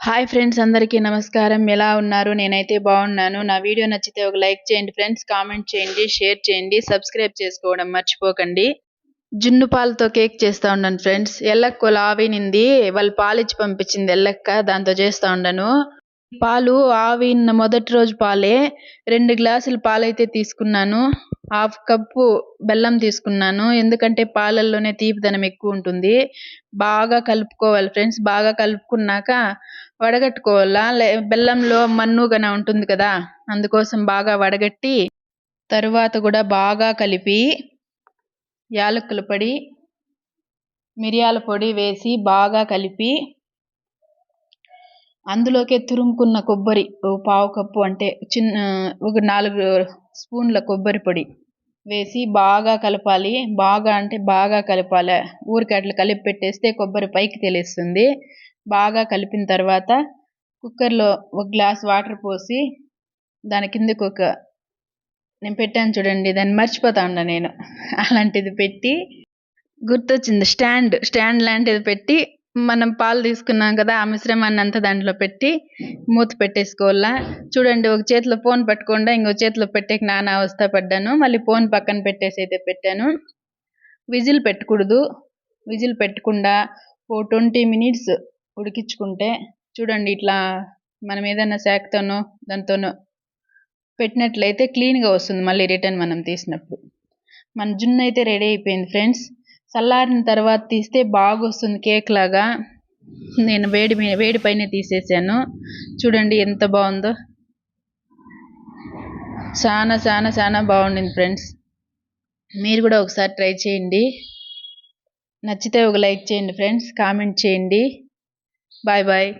Hi friends అందరికీ నమస్కారం. ఎలా ఉన్నారు? నేనైతే బాగున్నాను. నా వీడియో నచ్చితే ఒక లైక్ చేయండి ఫ్రెండ్స్ కామెంట్ చేయండి షేర్ చేయండి సబ్స్క్రైబ్ చేసుకోవడం మర్చిపోకండి. జున్ను పాలతో కేక్ చేస్తూ ఉన్నాను ఫ్రెండ్స్ ఎల్లక్క ఆవినింది వాళ్ళు పాలిచ్చి పంపించింది ఎల్లక్క. దాంతో చేస్తూ ఉండను. పాలు ఆవిన మొదటి రోజు పాలే. రెండు గ్లాసులు పాలైతే తీసుకున్నాను. హాఫ్ కప్పు బెల్లం తీసుకున్నాను. ఎందుకంటే పాలల్లోనే తీపిదనం ఎక్కువ ఉంటుంది. బాగా కలుపుకోవాలి ఫ్రెండ్స్. బాగా కలుపుకున్నాక వడగట్టుకోవాలా? బెల్లంలో మన్నుగానే ఉంటుంది కదా? అందుకోసం బాగా వడగట్టి తరువాత కూడా బాగా కలిపి యాలకుల పొడి మిరియాల పొడి వేసి బాగా కలిపి అందులోకే తురుముకున్న కొబ్బరి పావు కప్పు అంటే చిన్న ఒక నాలుగు స్పూన్ల కొబ్బరి పొడి వేసి బాగా కలపాలి. బాగా అంటే బాగా కలపాలి. ఊరికి అట్లా కలిపి పెట్టేస్తే కొబ్బరి పైకి తెలుస్తుంది. బాగా కలిపిన తర్వాత కుక్కర్లో ఒక గ్లాస్ వాటర్ పోసి దాని కిందకు ఒక నేను పెట్టాను చూడండి దాన్ని మర్చిపోతా ఉన్నా నేను. అలాంటిది పెట్టి గుర్తొచ్చింది. స్టాండ్ స్టాండ్ లాంటిది పెట్టి మనం పాలు తీసుకున్నాం కదా ఆ మిశ్రమాన్ని అంతా దాంట్లో పెట్టి మూత పెట్టేసుకోవాలా? చూడండి ఒక చేతిలో ఫోన్ పట్టుకుండా ఇంకో చేతిలో పెట్టేకి నానా అవస్థ పడ్డాను. మళ్ళీ ఫోన్ పక్కన పెట్టేసి అయితే పెట్టాను. విజిల్ పెట్టకూడదు. విజిల్ పెట్టకుండా ఓ ట్వంటీ మినిట్స్ ఉడికించుకుంటే చూడండి ఇట్లా మనం ఏదైనా శాఖతోనో దాంతోనో పెట్టినట్లయితే క్లీన్గా వస్తుంది మళ్ళీ రిటర్న్ మనం తీసినప్పుడు. మన జున్ను అయితే రెడీ అయిపోయింది ఫ్రెండ్స్. చల్లారిన తర్వాత తీస్తే బాగా వస్తుంది కేక్ లాగా. నేను వేడి వేడి పైన తీసేసాను. చూడండి ఎంత బాగుందో. చాలా చాలా చాలా బాగుండింది ఫ్రెండ్స్. మీరు కూడా ఒకసారి ట్రై చేయండి. నచ్చితే ఒక లైక్ చేయండి ఫ్రెండ్స్. కామెంట్ చేయండి. Bye bye.